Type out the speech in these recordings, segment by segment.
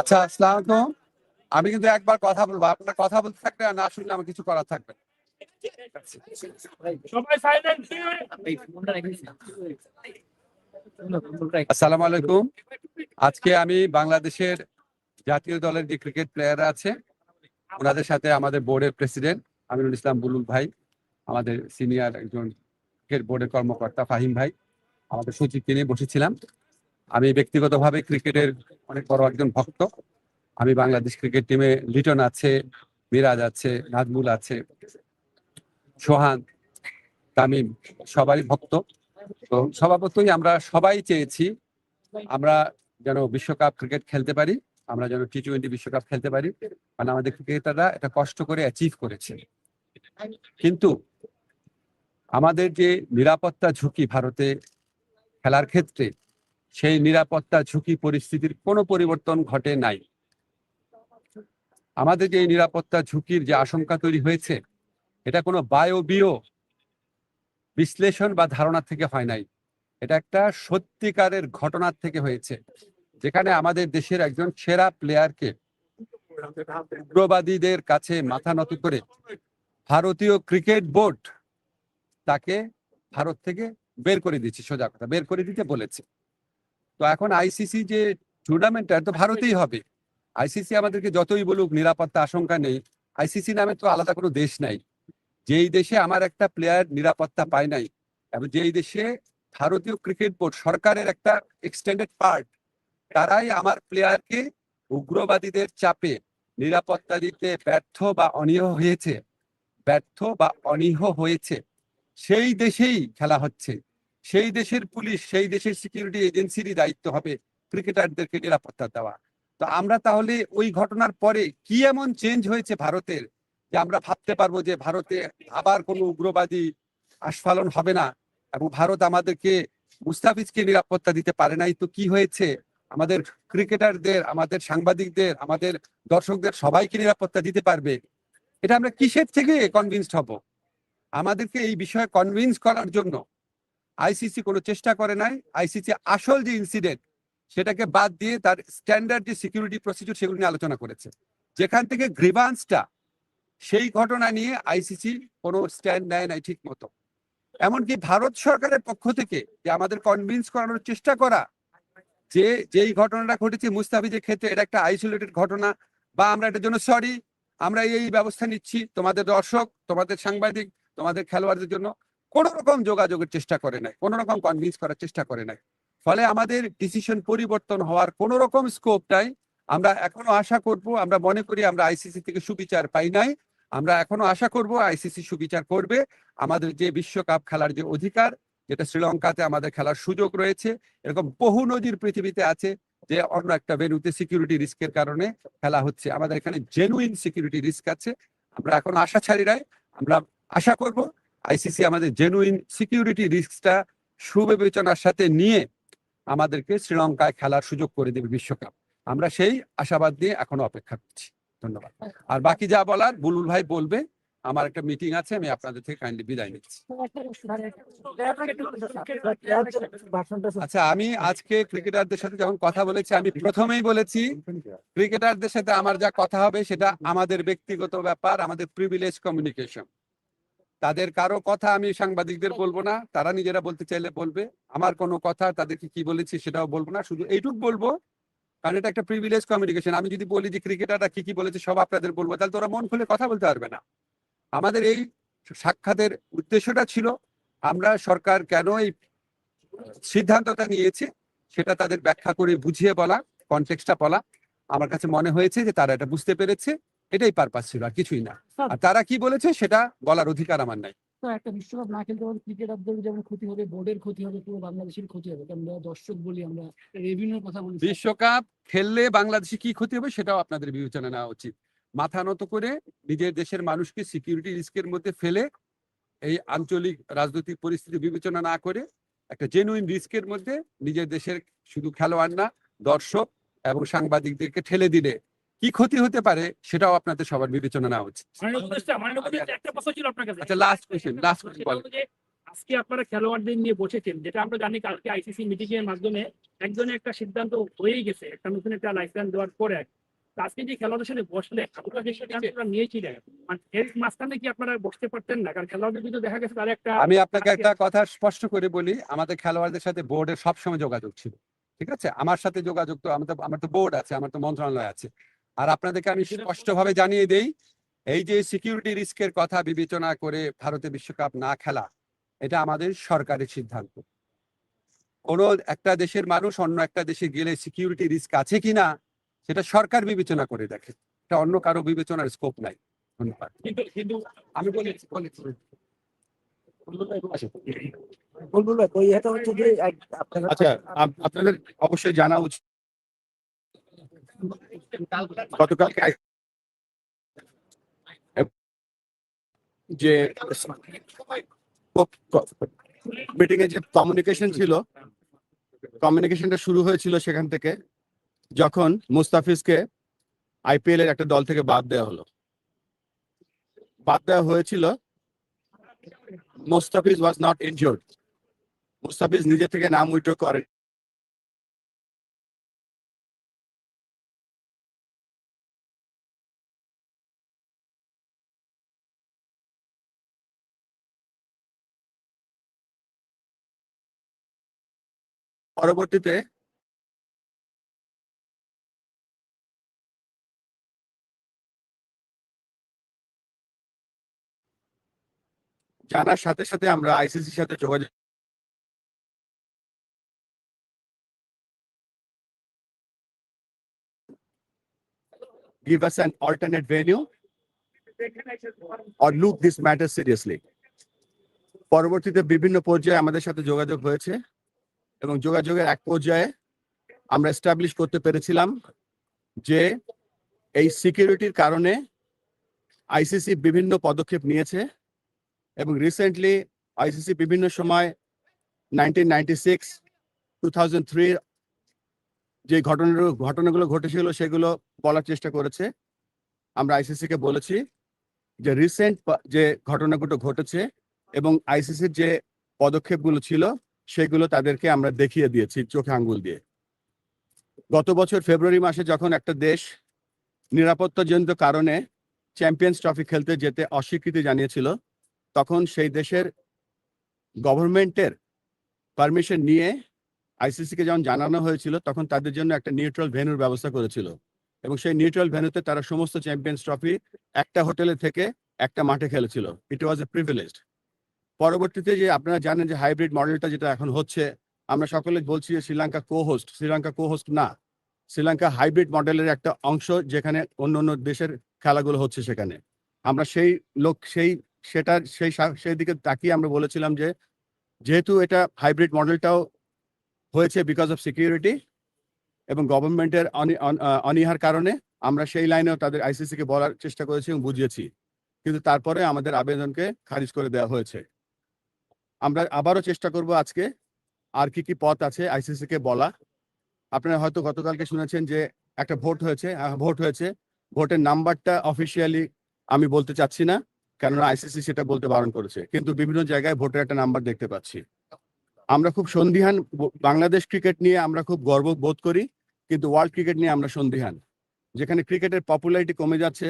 আচ্ছা আসসালাম আলাইকুম। আমি কিন্তু একবার কথা বলব। আপনার কথা বলতে থাকলে আর না শুনলে আমার কিছু করার থাকবে আসসালামু আলাইকুম। আজকে আমি বাংলাদেশের জাতীয় দলের যে ক্রিকেট প্লেয়ার আছে ওনাদের সাথে আমাদের বোর্ডের প্রেসিডেন্ট আমিনুল ইসলাম বুলুল ভাই আমাদের সিনিয়র একজন ক্রিকেট বোর্ডের কর্মকর্তা ফাহিম ভাই আমাদের সচিবকে নিয়ে বসেছিলাম। আমি ব্যক্তিগতভাবে ক্রিকেটের অনেক বড় একজন ভক্ত। আমি বাংলাদেশ ক্রিকেট টিমে লিটন আছে, মিরাজ আছে, নাজমুল আছে, সোহান, তামিম, সবারই ভক্ত। তো স্বভাবতই আমরা সবাই চেয়েছি আমরা যেন বিশ্বকাপ ক্রিকেট খেলতে পারি, আমরা যেন টি টোয়েন্টি বিশ্বকাপ খেলতে পারি। মানে আমাদের ক্রিকেটাররা এটা কষ্ট করে অ্যাচিভ করেছে। কিন্তু আমাদের যে নিরাপত্তা ঝুঁকি ভারতে খেলার ক্ষেত্রে সেই নিরাপত্তা ঝুঁকি পরিস্থিতির কোনো পরিবর্তন ঘটে নাই। আমাদের যে নিরাপত্তা ঝুঁকির যে আশঙ্কা তৈরি হয়েছে, এটা কোনো বায়বীয় বিশ্লেষণ বা ধারণা থেকে হয় নাই। এটা একটা সত্যিকারের ঘটনার থেকে হয়েছে, যেখানে আমাদের দেশের একজন সেরা প্লেয়ারকে উগ্রবাদীদের কাছে মাথা নত করে ভারতীয় ক্রিকেট বোর্ড তাকে ভারত থেকে বের করে দিচ্ছে সোজা কথা, বের করে দিতে বলেছে। তো এখন আইসিসি যে টুর্নামেন্টটা তো ভারতেই হবে। আইসিসি আমাদেরকে যতই বলুক নিরাপত্তা আশঙ্কা নেই। আইসিসি নামে তো আলাদা কোনো দেশ নাই। যেই দেশে আমার একটা প্লেয়ার নিরাপত্তা পায় নাই এবং যেই দেশে ভারতীয় ক্রিকেট বোর্ড সরকারের একটা এক্সটেন্ডেড পার্ট তারাই আমার প্লেয়ারকে উগ্রবাদীদের চাপে নিরাপত্তা দিতে ব্যর্থ বা অনীহ হয়েছে। ব্যর্থ বা অনীহ হয়েছে। সেই দেশেই খেলা হচ্ছে। সেই দেশের পুলিশ, সেই দেশের সিকিউরিটি এজেন্সিরই দায়িত্ব হবে ক্রিকেটারদেরকে নিরাপত্তা দেওয়া। তো আমরা তাহলে ওই ঘটনার পরে কি এমন চেঞ্জ হয়েছে ভারতের যে আমরা ভাবতে পারব যে ভারতে আবার কোনো উগ্রবাদী আস্ফালন হবে না এবং ভারত আমাদেরকে মুস্তাফিজকে নিরাপত্তা দিতে পারে নাই? তো কি হয়েছে? আমাদের ক্রিকেটারদের আমাদের সাংবাদিকদের, আমাদের দর্শকদের সবাইকে নিরাপত্তা দিতে পারবে? এটা আমরা কিসের থেকে কনভিন্সড হব? আমাদেরকে এই বিষয়ে কনভিন্স করার জন্য আইসিসি কোনো চেষ্টা করে নাই। আইসিসি আসল যে ইনসিডেন্ট সেটাকে বাদ দিয়ে তার স্ট্যান্ডার্ড যে সিকিউরিটি প্রসিডিউর সেগুলো নিয়ে আলোচনা করেছে। যেখান থেকে গ্রিভান্সটা সেই ঘটনা নিয়ে আইসিসি কোনো স্ট্যান্ড নেয় নাই ঠিক মতো। এমনকি ভারত সরকারের পক্ষ থেকে যে আমাদের কনভিন্স করানোর চেষ্টা করা, যে যেই ঘটনাটা ঘটেছে মুস্তাফিজের ক্ষেত্রে, এটা একটা আইসোলেটেড ঘটনা বা আমরা এটার জন্য সরি আমরা এই ব্যবস্থা নিচ্ছি তোমাদের দর্শক, তোমাদের সাংবাদিক, তোমাদের খেলোয়াড়দের জন্য। কোনো রকম যোগাযোগের চেষ্টা করে নাই, কোনো রকম কনভিন্স করার চেষ্টা করে নাই। ফলে আমাদের ডিসিশন পরিবর্তন হওয়ার কোনো রকম স্কোপ নাই। আমরা এখনও আশা করব, আমরা মনে করি আমরা আইসিসি থেকে সুবিচার পাই নাই। আমরা এখনও আশা করব আইসিসি সুবিচার করবে। আমাদের যে বিশ্বকাপ খেলার যে অধিকার, যেটা শ্রীলঙ্কাতে আমাদের খেলার সুযোগ রয়েছে, এরকম বহু নদীর পৃথিবীতে আছে যে অন্য একটা ভেন্যুতে সিকিউরিটি রিস্কের কারণে খেলা হচ্ছে। আমাদের এখানে জেনুইন সিকিউরিটি রিস্ক আছে। আমরা এখন আশা ছাড়ি নাই। আমরা আশা করব আইসিসি আমাদের জেনুইন সিকিউরিটি রিস্কটা সুবিবেচনার সাথে নিয়ে আমাদেরকে শ্রীলঙ্কায় খেলার সুযোগ করে দেবে বিশ্বকাপ। আমরা সেই আশাবাদ দিয়ে এখনও অপেক্ষা করছি। ধন্যবাদ। আর বাকি যা বলার, বুলুল ভাই বলবে, আমার একটা মিটিং আছে, আমি আপনাদের থেকে কাইন্ডলি বিদায় নিচ্ছি। আচ্ছা আমি আজকে ক্রিকেটারদের সাথে যখন কথা বলেছি, আমি প্রথমেই বলেছি ক্রিকেটারদের সাথে আমার যা কথা হবে সেটা আমাদের ব্যক্তিগত ব্যাপার, আমাদের প্রিভিলেজ কমিউনিকেশন তাদের কারও কথা আমি সাংবাদিকদের বলব না তারা নিজেরা বলতে চাইলে বলবে। আমার কোনো কথা তাদেরকে কি বলেছি সেটাও বলব না শুধু এইটুক বলব কারণ এটা একটা প্রিভিলেজ কমিউনিকেশন আমি যদি বলি যে ক্রিকেটাররা কি কি বলেছে সব আপনাদের বলব তাহলে তো ওরা মন খুলে কথা বলতে পারবে না। আমাদের এই সাক্ষাতের উদ্দেশ্যটা ছিল আমরা সরকার কেন এই সিদ্ধান্তটা নিয়েছে সেটা তাদের ব্যাখ্যা করে বুঝিয়ে বলা কনটেক্সটটা বলা। আমার কাছে মনে হয়েছে যে তারা এটা বুঝতে পেরেছে। এটাই পারপাস ছিল আর কিছুই না। আর তারা কি বলেছে সেটা বলার অধিকার আমার নাই। একটা বিশ্বকাপ না খেলতে পারলে ক্রিকেটারদের যেমন ক্ষতি হবে বোর্ডের ক্ষতি হবে পুরো বাংলাদেশের ক্ষতি হবে। আমরা দর্শক বলি আমরা রেভিনিউর কথা বলি। বিশ্বকাপ খেললে বাংলাদেশে কি ক্ষতি হবে সেটাও আপনাদের বিবেচনা নেওয়া উচিত। মাথা নত করে নিজের দেশের মানুষকে সিকিউরিটি রিস্কের মধ্যে ফেলে এই আঞ্চলিক রাজনৈতিক পরিস্থিতি বিবেচনা না করে একটা জেনুইন রিস্কের মধ্যে নিজের দেশের শুধু খেলোয়াড় না দর্শক এবং সাংবাদিকদেরকে ঠেলে দিলে কি ক্ষতি হতে পারে সেটাও আপনাদের সবার বিবেচনা নেওয়া উচিত। কাছে। আচ্ছা লাস্ট কোয়েশ্চেন লাস্ট যে আজকে আপনারা খেলোয়াড়দের নিয়ে বসেছেন যেটা আমরা জানি কালকে আইসিসি মিটিং এর মাধ্যমে একজনের একটা সিদ্ধান্ত হয়েই গেছে একটা নতুন একটা লাইসেন্স দেওয়ার পরে আজকে যে খেলোয়াড়দের সাথে বসলে আপনারা যে সিদ্ধান্তটা নিয়েছিলেন মানে এর মাঝখানে কি আপনারা বসতে পারতেন না? কারণ খেলোয়াড়দের কিন্তু দেখা গেছে তার একটা আমি আপনাকে একটা কথা স্পষ্ট করে বলি আমাদের খেলোয়াড়দের সাথে বোর্ডের সবসময় যোগাযোগ ছিল ঠিক আছে? আমার সাথে যোগাযোগ তো আমার তো আমার তো বোর্ড আছে আমার তো মন্ত্রণালয় আছে। আর আপনাদেরকে আমি স্পষ্টভাবে জানিয়ে দেই এই যে সিকিউরিটি রিস্কের কথা বিবেচনা করে ভারতে বিশ্বকাপ না খেলা এটা আমাদের সরকারের সিদ্ধান্ত। কোন একটা দেশের মানুষ অন্য একটা দেশে গেলে সিকিউরিটি রিস্ক আছে কিনা সেটা সরকার বিবেচনা করে দেখে। এটা অন্য কারও বিবেচনার স্কোপ নাই। ধন্যবাদ। কিন্তু কিন্তু আমি বলেছি বলেছি। আচ্ছা আপনাদের অবশ্যই জানা উচিত। যে মিটিং এ যে কমিউনিকেশন ছিল কমিউনিকেশনটা শুরু হয়েছিল সেখান থেকে, যখন মুস্তাফিজকে আইপিএল এর একটা দল থেকে বাদ দেওয়া হলো। বাদ দেওয়া হয়েছিল, Mustafiz was not injured Mustafiz নিজে থেকে নাম উইথড্র করেন। পরবর্তীতে জানার সাথে সাথে আমরা আইসিসির সাথে যোগাযোগ give us an alternate venue or look this matter seriously. পরবর্তীতে বিভিন্ন পর্যায়ে আমাদের সাথে যোগাযোগ হয়েছে এবং যোগাযোগের এক পর্যায়ে আমরা এস্টাবলিশ করতে পেরেছিলাম যে এই সিকিউরিটির কারণে আইসিসি বিভিন্ন পদক্ষেপ নিয়েছে এবং রিসেন্টলি আইসিসি বিভিন্ন সময় nineteen ninety six two thousand যে ঘটনাগুলো ঘটনাগুলো ঘটেছিল সেগুলো বলার চেষ্টা করেছে। আমরা আইসিসি কে বলেছি যে রিসেন্ট যে ঘটনাগুলো ঘটেছে এবং আইসিসির যে পদক্ষেপগুলো ছিল সেগুলো তাদেরকে আমরা দেখিয়ে দিয়েছি চোখে আঙ্গুল দিয়ে। গত বছর ফেব্রুয়ারি মাসে যখন একটা দেশ নিরাপত্তাজনিত কারণে চ্যাম্পিয়ন্স ট্রফি খেলতে যেতে অস্বীকৃতি জানিয়েছিল, তখন সেই দেশের গভর্নমেন্টের পারমিশন নিয়ে আইসিসি কে যখন জানানো হয়েছিল, তখন তাদের জন্য একটা নিউট্রাল ভেন্যুর ব্যবস্থা করেছিল। এবং সেই নিউট্রাল ভেন্যুতে তারা সমস্ত চ্যাম্পিয়ন্স ট্রফি একটা হোটেলে থেকে একটা মাঠে খেলেছিল। ইট ওয়াজ এ প্রিভিলেজড পরবর্তীতে যে আপনারা জানেন যে হাইব্রিড মডেলটা যেটা এখন হচ্ছে, আমরা সকলে বলছি যে Sri Lanka co host Sri Lanka co host না। শ্রীলঙ্কা হাইব্রিড মডেলের একটা অংশ যেখানে অন্য অন্য দেশের খেলাগুলো হচ্ছে সেখানে। আমরা সেই লোক, সেই সেটা, সেই সেই দিকে তাকিয়ে আমরা বলেছিলাম যে, যেহেতু এটা হাইব্রিড মডেলটাও হয়েছে বিকজ অফ সিকিউরিটি এবং গভর্নমেন্টের অনীহার কারণে, আমরা সেই লাইনেও তাদের আইসিসিকে বলার চেষ্টা করেছি এবং বুঝিয়েছি। কিন্তু তারপরে আমাদের আবেদনকে খারিজ করে দেওয়া হয়েছে। আমরা আবারও চেষ্টা করব আজকে আর কি কি পথ আছে আইসিসি কে বলা। আপনারা হয়তো গতকালকে শুনেছেন যে একটা ভোট হয়েছে ভোট হয়েছে। ভোটের নাম্বারটা অফিসিয়ালি আমি বলতে চাচ্ছি না, কেননা আইসিসি সেটা বলতে বারণ করেছে। কিন্তু বিভিন্ন জায়গায় ভোটের একটা নাম্বার দেখতে পাচ্ছি। আমরা খুব সন্দিহান, বাংলাদেশ ক্রিকেট নিয়ে আমরা খুব গর্ব বোধ করি, কিন্তু ওয়ার্ল্ড ক্রিকেট নিয়ে আমরা সন্দিহান। যেখানে ক্রিকেটের পপুলারিটি কমে যাচ্ছে,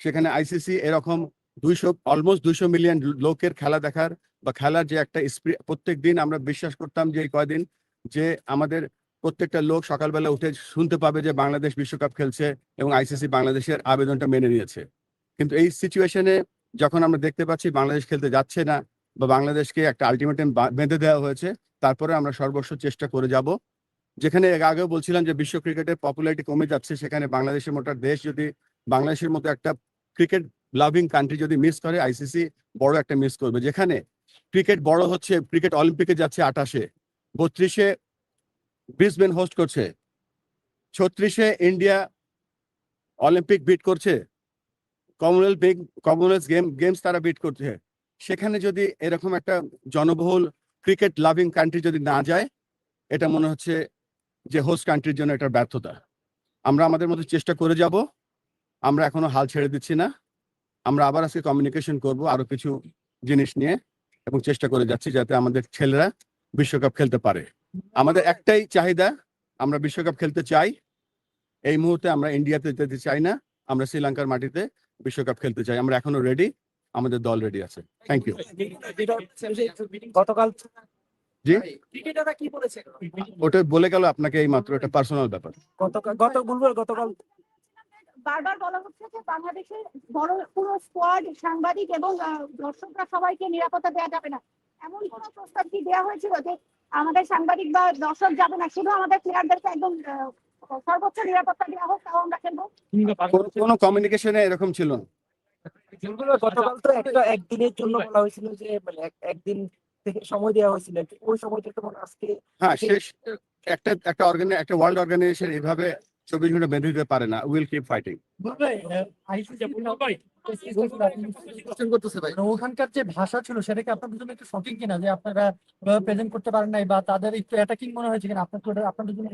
সেখানে আইসিসি এরকম দুইশো অলমোস্ট দুইশো মিলিয়ন লোকের খেলা দেখার বা খেলার যে একটা প্রত্যেক দিন আমরা বিশ্বাস করতাম যে কয়দিন যে আমাদের প্রত্যেকটা লোক সকালবেলা উঠে শুনতে পাবে যে বাংলাদেশ বিশ্বকাপ খেলছে এবং আইসিসি বাংলাদেশের আবেদনটা মেনে নিয়েছে। কিন্তু এই সিচুয়েশনে যখন আমরা দেখতে পাচ্ছি বাংলাদেশ খেলতে যাচ্ছে না বা বাংলাদেশকে একটা আলটিমেটাম বেঁধে দেওয়া হয়েছে, তারপরে আমরা সর্বস্ব চেষ্টা করে যাব। যেখানে আগেও বলছিলাম যে বিশ্ব ক্রিকেটের পপুলারিটি কমে যাচ্ছে, সেখানে বাংলাদেশের মতো দেশ যদি, বাংলাদেশের মতো একটা ক্রিকেট লাভিং কান্ট্রি যদি মিস করে, আইসিসি বড় একটা মিস করবে। যেখানে ক্রিকেট বড় হচ্ছে, ক্রিকেট অলিম্পিকে যাচ্ছে আঠাশে বত্রিশে ব্রিসবেন হোস্ট করছে। ছত্রিশে ইন্ডিয়া অলিম্পিক বিট করছে। কমনওয়েলথ কমনওয়েলথ গেম গেমস তারা বিট করছে। সেখানে যদি এরকম একটা জনবহুল ক্রিকেট লাভিং কান্ট্রি যদি না যায়, এটা মনে হচ্ছে যে হোস্ট কান্ট্রির জন্য এটা ব্যর্থতা। আমরা আমাদের মধ্যে চেষ্টা করে যাব। আমরা এখনও হাল ছেড়ে দিচ্ছি না। আমরা আবার আজকে কমিউনিকেশন করব আরও কিছু জিনিস নিয়ে। এবং চেষ্টা করে যাচ্ছি যাতে আমাদের ছেলেরা বিশ্বকাপ খেলতে পারে। আমাদের একটাই চাহিদা আমরা বিশ্বকাপ খেলতে চাই। এই মুহূর্তে আমরা ইন্ডিয়াতে যেতে চাই না আমরা শ্রীলঙ্কার মাটিতে বিশ্বকাপ খেলতে চাই। আমরা এখনও রেডি আমাদের দল রেডি আছে। থ্যাংক ইউ গতকাল জি? ওটা বলে গেল আপনাকে এই মাত্র একটা পার্সোনাল ব্যাপার। গতকাল গত গতকাল বারবার বলা হচ্ছে যে বাংলাদেশের বড় পুরো স্কোয়াড সাংবাদিক এবং আহ, দর্শকরা সবাইকে নিরাপত্তা দেওয়া যাবে না। এমন কোন প্রস্তাব কি দেওয়া হয়েছিল যে আমাদের সাংবাদিক বা দর্শক যাবে না? শুধু আমাদের প্লেয়ারদেরকে একদম সর্বোচ্চ নিরাপত্তা দেওয়া হোক তাও আমরা খেলব। কোনো- কমিউনিকেশনে এরকম ছিল না। গতকাল তো একটা একদিনের জন্য বলা হয়েছিল যে মানে একদিন থেকে সময় দেওয়া হয়েছিল। ওই তো মানে আজকে হ্যাঁ শেষ একটা একটা অর্গানি একটা ওয়ার্ল্ড অর্গানাইজেশন এইভাবে চব্বিশ ঘণ্টা বেঁধে দিতে পারে না উইল কিপ ফাইটিং আচ্ছা, ভাই ওখানকার যে ভাষা ছিল সেটাকে আপনাদের জন্য একটু শকিং কিনা? যে আপনারা প্রেজেন্ট করতে পারেন নাই বা তাদের একটু অ্যাটাকিং মনে হয়েছে কিনা? আপনার তো- আপনাদের জন্য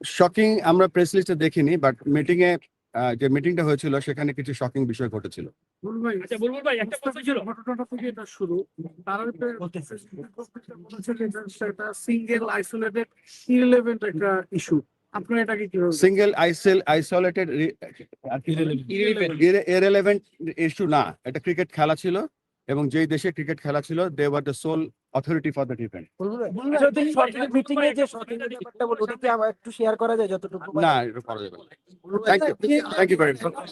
শকিং আমরা প্রেস লিস্টে দেখিনি বাট মিটিং এ আহ, যে মিটিংটা হয়েছিল সেখানে কিছু শকিং বিষয় ঘটেছিল। আচ্ছা সিঙ্গেল আইসোলেটেড ইররিলেভেন্ট একটা ইস্যু আপনার এটাকে কীভাবে সিঙ্গেল আইসেল আইসোলেটেড ইরেলেভেন্ট ইস্যু না। এটা ক্রিকেট খেলা ছিল এবং যেই দেশে ক্রিকেট খেলা ছিল they were the sole authority for that event meeting এ যে ব্যাপারটা বলে ওটা কি একটু শেয়ার করা যায় যতটুকু না এটা করা যাবে thank you thank you very much